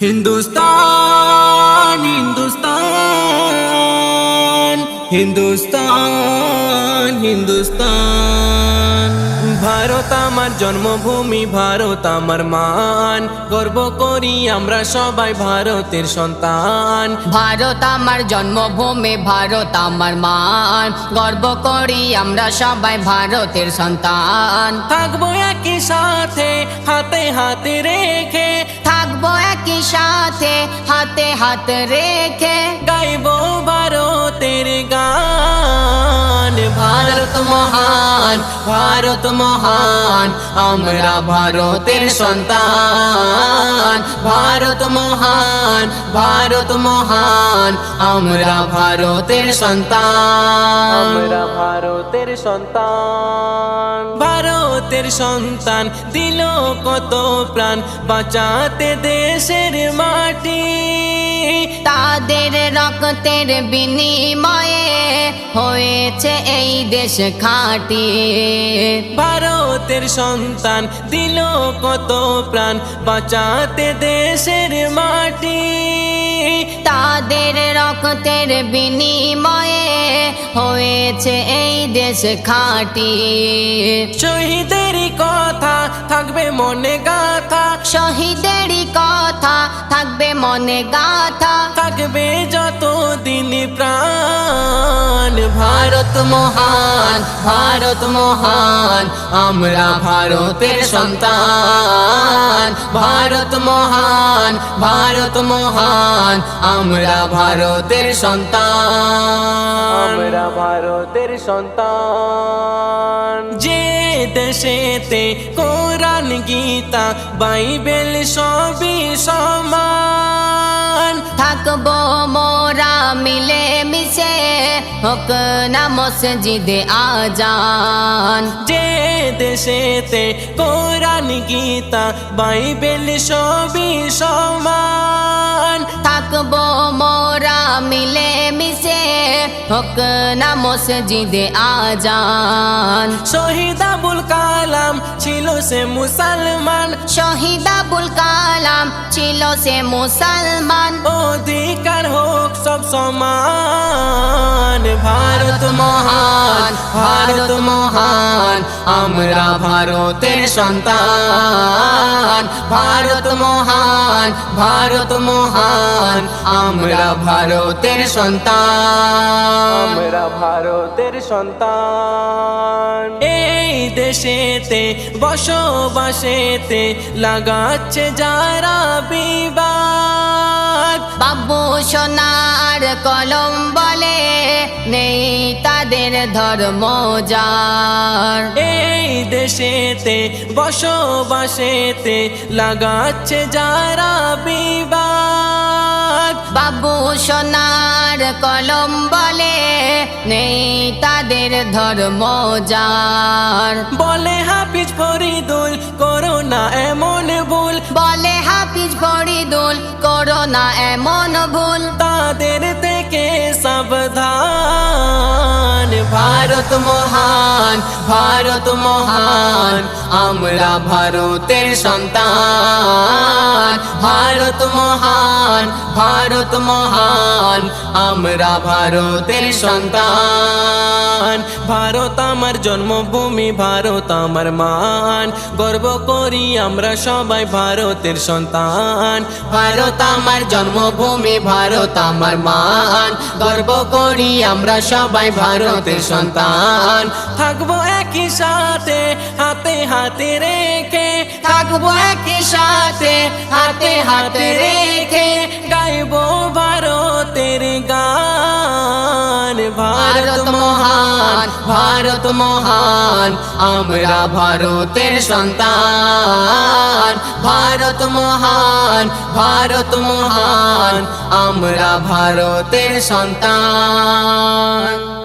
হিন্দুস্তান হিন্দুস্তান হিন্দুস্তান হিন্দুস্তান। ভারত আমার জন্মভূমি ভারত আমার মান। গর্ব করি আমরা সবাই ভারতের সন্তান। ভারত আমার জন্মভূমি ভারত আমার মান। গর্ব করি আমরা সবাই ভারতের সন্তান। থাকব একই সাথে হাতে হাতে হাতে রেখে গাইবো ভারতের গান ভারত মহান ভারত মহান আমরা ভারতের সন্তান ভারত মহান ভারত মহান আমরা ভারতের সন্তান ভারতের সন্তান ভারতের সন্তান দিল কত প্রাণ বাঁচাতে দেশের তাদের রক্তের বিনিময়ে হয়েছে এই দেশ খাঁটি। ভারতের সন্তান দিল কত প্রাণ বাঁচাতে দেশের মাটি। তাদের রক্তের বিনিময়ে হয়েছে এই দেশ খাঁটি। শহীদের কথা থাকবে মনে গাথা শহীদের কথা থাকবে মনে গাথা। থাকবে যত দিন প্রাণ। ভারত মহান ভারত মহান আমরা ভারতের সন্তান। ভারত মহান ভারত মহান আমরা ভারতের সন্তান। আমরা ভারতের সন্তান। যে দেশেতে কোরআন গীতা বাইবেল সবই সমান। হোক না মসজিদে আজান যে দেশেতে কোরআন গীতা বাইবেল সবই সমান থাকব মোরা মিলে হোক না মসজিদে আজান। শহীদ আবুল কালাম ছিল সে মুসলমান। শহীদ আবুল কালাম ছিল সে মুসলমান। অধিকার হোক সব সমান। ভারত মহান ভারত মহান। আমরা ভারতের সন্তান। ভারত মহান ভারত মহান আমরা ভারতের সন্তান। আমরা ভারতের সন্তান। এই দেশেতে বসবাসেতে লাগাচ্ছে যারা বিবাদ। বাবু সোনার কলম তাদের ধর্ম যার। এই দেশেতে বসবাসেতে লাগাচ্ছে যারা বিবাদ। বাবু সোনার কলম বলে নেই তাদের ধর্ম যার। বলে হাফিজ ফরিদুল করোনা এমন ভুল। বলে হাফিজ ফরিদুল করোনা এমন ভুল। তাদের ভারত মহান ভারত মহান, আমরা ভারতের সন্তান। ভারত মহান ভারত মহান, আমরা ভারতের সন্তান। ভারত আমার জন্মভূমি, ভারত আমার মান। গর্ব করি আমরা সবাই ভারতের সন্তান। ভারত আমার জন্মভূমি, ভারত আমার মান। গর্ব করি আমরা সবাই ভারতের সন্তান। থাকব একই সাথে হাতে হাতে রেখে। থাকব একই সাথে হাতে হাতে রেখে। গাইবো ভারতের গান। ভারত মহান ভারত মহান আমরা ভারতের সন্তান। ভারত মহান ভারত মহান আমরা ভারতের সন্তান।